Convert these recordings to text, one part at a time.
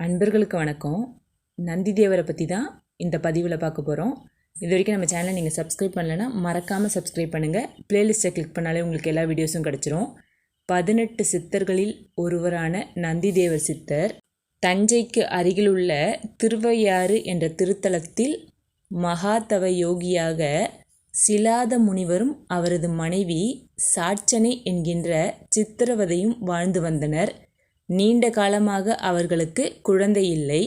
அன்பர்களுக்கு வணக்கம். நந்தி தேவரை பற்றி தான் இந்த பதிவில் பார்க்க போகிறோம் இது வரைக்கும் நம்ம சேனலை நீங்கள் சப்ஸ்கிரைப் பண்ணலைன்னா மறக்காமல் சப்ஸ்கிரைப் பண்ணுங்கள் ப்ளேலிஸ்ட்டை கிளிக் பண்ணாலே உங்களுக்கு எல்லா வீடியோஸும் கிடச்சிரும். பதினெட்டு சித்தர்களில் ஒருவரான நந்திதேவர் சித்தர் தஞ்சைக்கு அருகிலுள்ள திருவையாறு என்ற திருத்தலத்தில் மகாதவ யோகியாக சிலாத முனிவரும் அவரது மனைவி சாட்சனை என்கின்ற சித்திரவதையும் வாழ்ந்து வந்தனர். நீண்ட காலமாக அவர்களுக்கு குழந்தை இல்லை.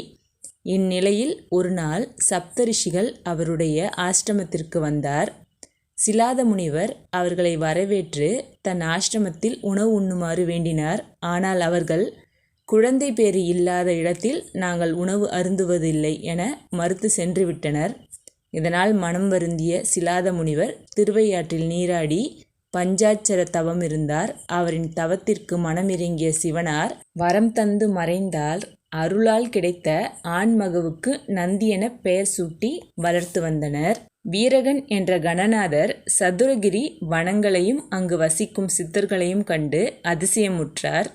இந்நிலையில் ஒரு நாள் சப்தரிஷிகள் அவருடைய ஆசிரமத்திற்கு வந்தார். சிலாத முனிவர் அவர்களை வரவேற்று தன் ஆசிரமத்தில் உணவு உண்ணுமாறு வேண்டினார். ஆனால் அவர்கள் குழந்தை பேறு இல்லாத இடத்தில் நாங்கள் உணவு அருந்துவதில்லை என மறுத்து சென்று விட்டனர். இதனால் மனம் வருந்திய சிலாத முனிவர் திருவையாற்றில் நீராடி பஞ்சாட்சர தவம் இருந்தார். அவரின் தவத்திற்கு மனமிறங்கிய சிவனார் வரம் தந்து மறைந்தால் அருளால் கிடைத்த ஆண்மகவுக்கு நந்தி என பெயர் சூட்டி வளர்த்து வந்தனர். வீரகன் என்ற கணநாதர் சதுரகிரி வனங்களையும் அங்கு வசிக்கும் சித்தர்களையும் கண்டு அதிசயமுற்றார்.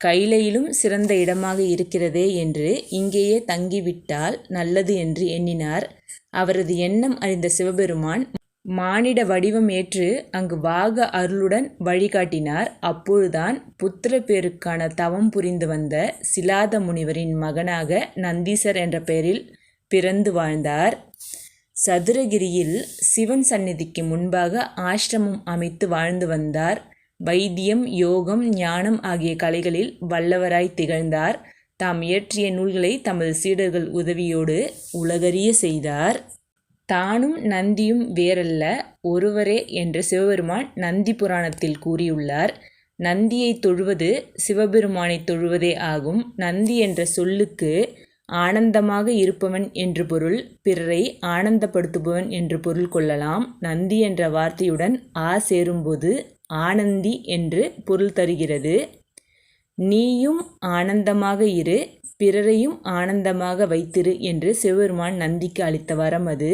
கைலையிலும் சிறந்த இடமாக இருக்கிறதே என்று இங்கேயே தங்கிவிட்டால் நல்லது என்று எண்ணினார். அவரது எண்ணம் அறிந்த சிவபெருமான் மானிட வடிவம் ஏற்று அங்கு வாக அருளுடன் வழிகாட்டினார். அப்பொழுதான் புத்திர பேருக்கான தவம் புரிந்து வந்த சிலாத முனிவரின் மகனாக நந்தீசர் என்ற பெயரில் பிறந்து வாழ்ந்தார். சதுரகிரியில் சிவன் சந்நிதிக்கு முன்பாக ஆசிரமம் அமைத்து வாழ்ந்து வந்தார். வைத்தியம் யோகம் ஞானம் ஆகிய கலைகளில் வல்லவராய் திகழ்ந்தார். தாம் இயற்றிய நூல்களை தமது சீடர்கள் உதவியோடு உலகறிய செய்தார். தானும் நந்தியும் வேறல்ல ஒருவரே என்று சிவபெருமான் நந்தி புராணத்தில் கூறியுள்ளார். நந்தியை தொழுவது சிவபெருமானை தொழுவதே ஆகும். நந்தி என்ற சொல்லுக்கு ஆனந்தமாக இருப்பவன் என்று பொருள் பிறரை ஆனந்தப்படுத்துபவன் என்று பொருள் கொள்ளலாம். நந்தி என்ற வார்த்தையுடன் ஆ சேரும்போது ஆனந்தி என்று பொருள் தருகிறது. நீயும் ஆனந்தமாக இரு பிறரையும் ஆனந்தமாக வைத்திரு என்று சிவபெருமான் நந்திக்கு அளித்த வரம் அது.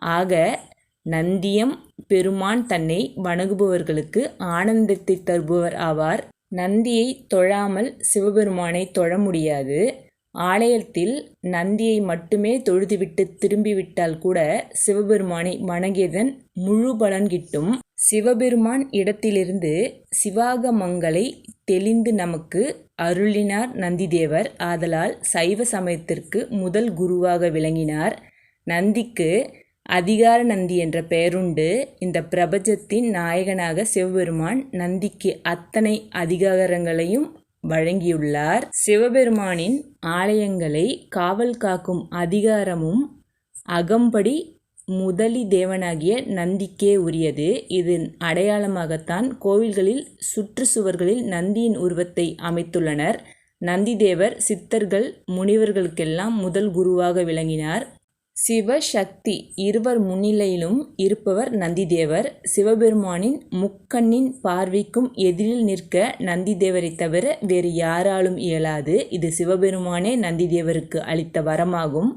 ஆக நந்தியம் பெருமான் தன்னை வணங்குபவர்களுக்கு ஆனந்தத்தை தருபவர் ஆவார். நந்தியை தொழாமல் சிவபெருமானை தொழ முடியாது. ஆலயத்தில் நந்தியை மட்டுமே தொழுதுவிட்டு திரும்பிவிட்டால் கூட சிவபெருமானை வணங்கியதன் முழு பலன் கிட்டும். சிவபெருமான் இடத்திலிருந்து சிவாகமங்களை தெளிந்து நமக்கு அருளினார் நந்திதேவர். ஆதலால் சைவ சமயத்திற்கு முதல் குருவாக விளங்கினார். நந்திக்கு அதிகார நந்தி என்ற பெயருண்டு இந்த பிரபஞ்சத்தின் நாயகனாக சிவபெருமான் நந்திக்கு அத்தனை அதிகாரங்களையும் வழங்கியுள்ளார். சிவபெருமானின் ஆலயங்களை காவல் காக்கும் அதிகாரமும் அகம்படி முதலி தேவனாகிய நந்திக்கே உரியது. இதன் அடையாளமாகத்தான் கோவில்களில் சுற்றுச்சுவர்களில் நந்தியின் உருவத்தை அமைத்துள்ளனர். நந்திதேவர் சித்தர்கள் முனிவர்களுக்கெல்லாம் முதல் குருவாக விளங்கினார். சிவசக்தி இருவர் முன்னிலையிலும் இருப்பவர் நந்திதேவர். சிவபெருமானின் முக்கண்ணின் பார்வைக்கும் எதிரில் நிற்க நந்திதேவரை தவிர வேறு யாராலும் இயலாது. இது சிவபெருமானே நந்திதேவருக்கு அளித்த வரமாகும்.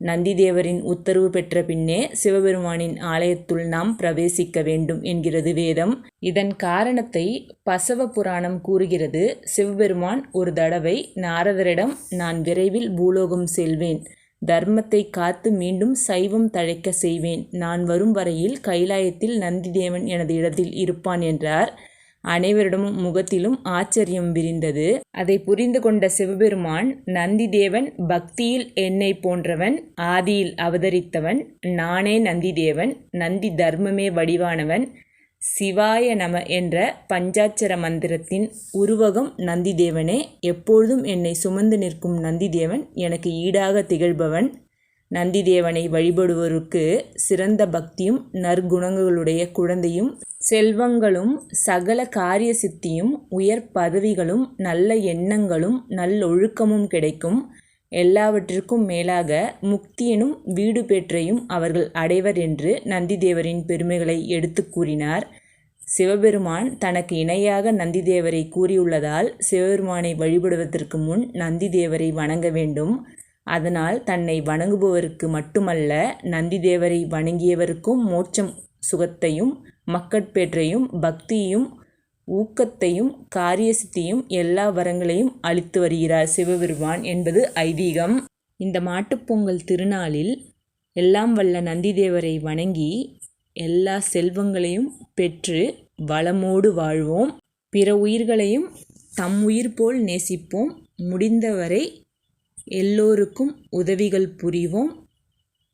நந்திதேவரின் உத்தரவு பெற்ற பின்னே சிவபெருமானின் ஆலயத்துள் நாம் பிரவேசிக்க வேண்டும் என்கிறது வேதம். இதன் காரணத்தை பசவ புராணம் கூறுகிறது. சிவபெருமான் ஒரு தடவை நாரதரிடம் நான் விரைவில் பூலோகம் செல்வேன். தர்மத்தை காத்து மீண்டும் சைவம் தழைக்க செய்வேன். நான் வரும் வரையில் கைலாயத்தில் நந்திதேவன் எனது இடத்தில் இருப்பான் என்றார். அனைவரிடமும் முகத்திலும் ஆச்சரியம் விரிந்தது. அதை புரிந்து கொண்ட சிவபெருமான் நந்திதேவன் பக்தியில் என்னை போன்றவன் ஆதியில் அவதரித்தவன் நானே நந்திதேவன் நந்தி தர்மமே வடிவானவன் சிவாய நம என்ற பஞ்சாட்சர மந்திரத்தின் உருவகம் நந்திதேவனே. எப்பொழுதும் என்னை சுமந்து நிற்கும் நந்திதேவன் எனக்கு ஈடாக திகழ்பவன். நந்திதேவனை வழிபடுவோருக்கு சிறந்த பக்தியும் நற்குணங்களுடைய குழந்தையும் செல்வங்களும் சகல காரிய சித்தியும் உயர் பதவிகளும் நல்ல எண்ணங்களும் நல்லொழுக்கமும் கிடைக்கும். எல்லாவற்றிற்கும் மேலாக முக்தியனும் வீடு பெற்றையும் அவர்கள் அடைவர் என்று நந்திதேவரின் பெருமைகளை எடுத்து கூறினார். சிவபெருமான் தனக்கு இணையாக நந்திதேவரை கூறியுள்ளதால் சிவபெருமானை வழிபடுவதற்கு முன் நந்திதேவரை வணங்க வேண்டும். அதனால் தன்னை வணங்குபவருக்கு மட்டுமல்ல நந்திதேவரை வணங்கியவருக்கும் மோட்சம் சுகத்தையும் மக்கட்பேற்றையும் பக்தியும் ஊக்கத்தையும் காரியசித்தியும் எல்லா வரங்களையும் அளித்து வருகிறார் சிவபெருமான் என்பது ஐதீகம். இந்த மாட்டுப்பொங்கல் திருநாளில் எல்லாம் வல்ல நந்திதேவரை வணங்கி எல்லா செல்வங்களையும் பெற்று வளமோடு வாழ்வோம். பிற உயிர்களையும் தம் உயிர் போல் நேசிப்போம். முடிந்தவரை எல்லோருக்கும் உதவிகள் புரிவோம்.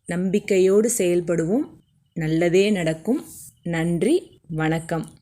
நம்பிக்கையோடு செயல்படுவோம். நல்லதே நடக்கும். நன்றி. வணக்கம்.